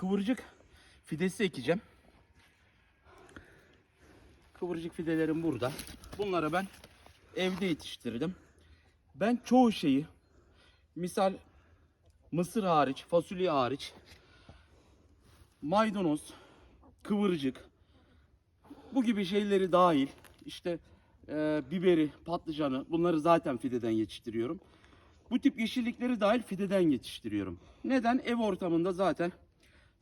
kıvırcık fidesi ekeceğim. Kıvırcık fidelerim burada. Bunları ben evde yetiştirdim. Ben çoğu şeyi misal mısır hariç, fasulye hariç maydanoz, kıvırcık bu gibi şeyleri dahil işte e, biberi, patlıcanı bunları zaten fideden yetiştiriyorum. Bu tip yeşillikleri dahil fideden yetiştiriyorum. Neden? Ev ortamında zaten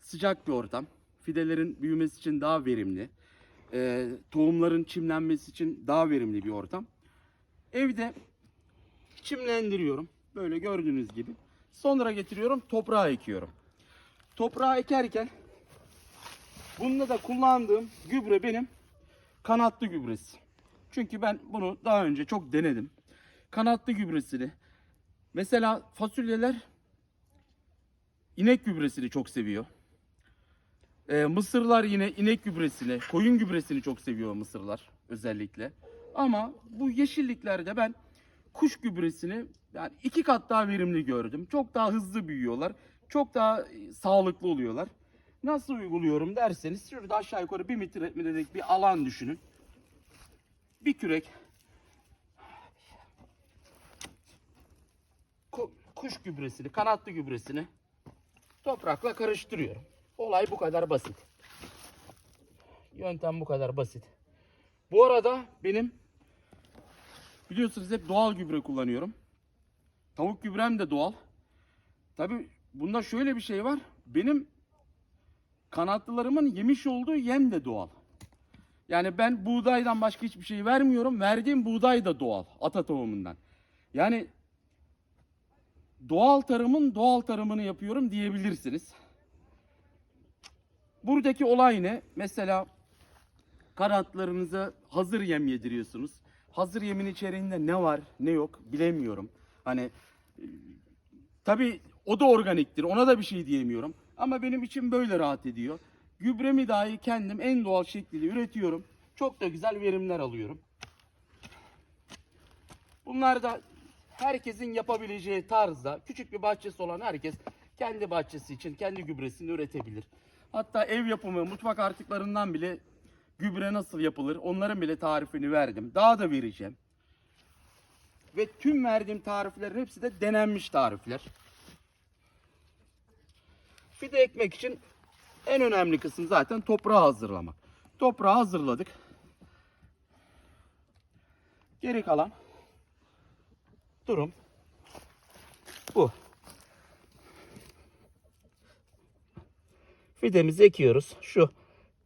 sıcak bir ortam. Fidelerin büyümesi için daha verimli. E, tohumların çimlenmesi için daha verimli bir ortam. Evde çimlendiriyorum. Böyle gördüğünüz gibi. Sonra getiriyorum toprağa ekiyorum. Toprağa ekerken bunda da kullandığım gübre benim kanatlı gübresi. Çünkü ben bunu daha önce çok denedim. Kanatlı gübresini mesela fasulyeler inek gübresini çok seviyor. Ee, mısırlar yine inek gübresini, koyun gübresini çok seviyor mısırlar özellikle. Ama bu yeşilliklerde ben kuş gübresini yani iki kat daha verimli gördüm. Çok daha hızlı büyüyorlar. Çok daha e, sağlıklı oluyorlar. Nasıl uyguluyorum derseniz şurada aşağı yukarı bir metrelik bir alan düşünün. Bir kürek ku- kuş gübresini, kanatlı gübresini toprakla karıştırıyorum. Olay bu kadar basit. Yöntem bu kadar basit. Bu arada benim biliyorsunuz hep doğal gübre kullanıyorum. Tavuk gübrem de doğal. Tabi bunda şöyle bir şey var. Benim kanatlılarımın yemiş olduğu yem de doğal. Yani ben buğdaydan başka hiçbir şey vermiyorum. Verdiğim buğday da doğal. Ata tohumundan. Yani doğal tarımın doğal tarımını yapıyorum diyebilirsiniz. Buradaki olay ne? Mesela kanatlarınıza hazır yem yediriyorsunuz. Hazır yemin içeriğinde ne var ne yok bilemiyorum. Hani e, tabi o da organiktir ona da bir şey diyemiyorum. Ama benim için böyle rahat ediyor. Gübremi dahi kendim en doğal şekliyle üretiyorum. Çok da güzel verimler alıyorum. Bunlar da herkesin yapabileceği tarzda küçük bir bahçesi olan herkes kendi bahçesi için kendi gübresini üretebilir. Hatta ev yapımı mutfak artıklarından bile gübre nasıl yapılır onların bile tarifini verdim. Daha da vereceğim. Ve tüm verdiğim tariflerin hepsi de denenmiş tarifler. Fide ekmek için en önemli kısım zaten toprağı hazırlamak. Toprağı hazırladık. Geri kalan durum bu. Fidemizi ekiyoruz. Şu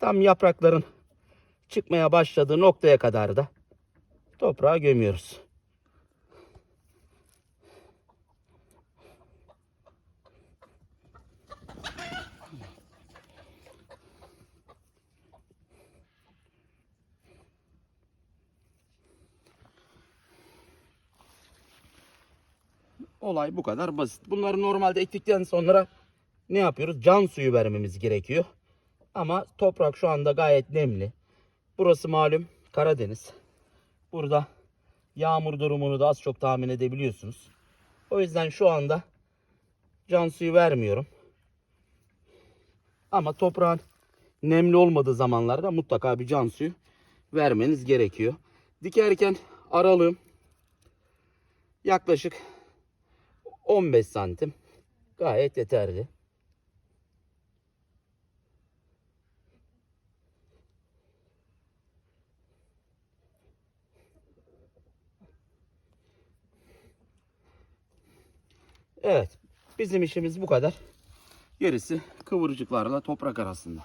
tam yaprakların çıkmaya başladığı noktaya kadar da toprağa gömüyoruz. Olay bu kadar basit. Bunları normalde ektikten sonra ne yapıyoruz? Can suyu vermemiz gerekiyor. Ama toprak şu anda gayet nemli. Burası malum Karadeniz. Burada yağmur durumunu da az çok tahmin edebiliyorsunuz. O yüzden şu anda can suyu vermiyorum. Ama toprağın nemli olmadığı zamanlarda mutlaka bir can suyu vermeniz gerekiyor. Dikerken aralığım yaklaşık 15 santim gayet yeterli. Evet. Bizim işimiz bu kadar. Gerisi kıvırcıklarla toprak arasında.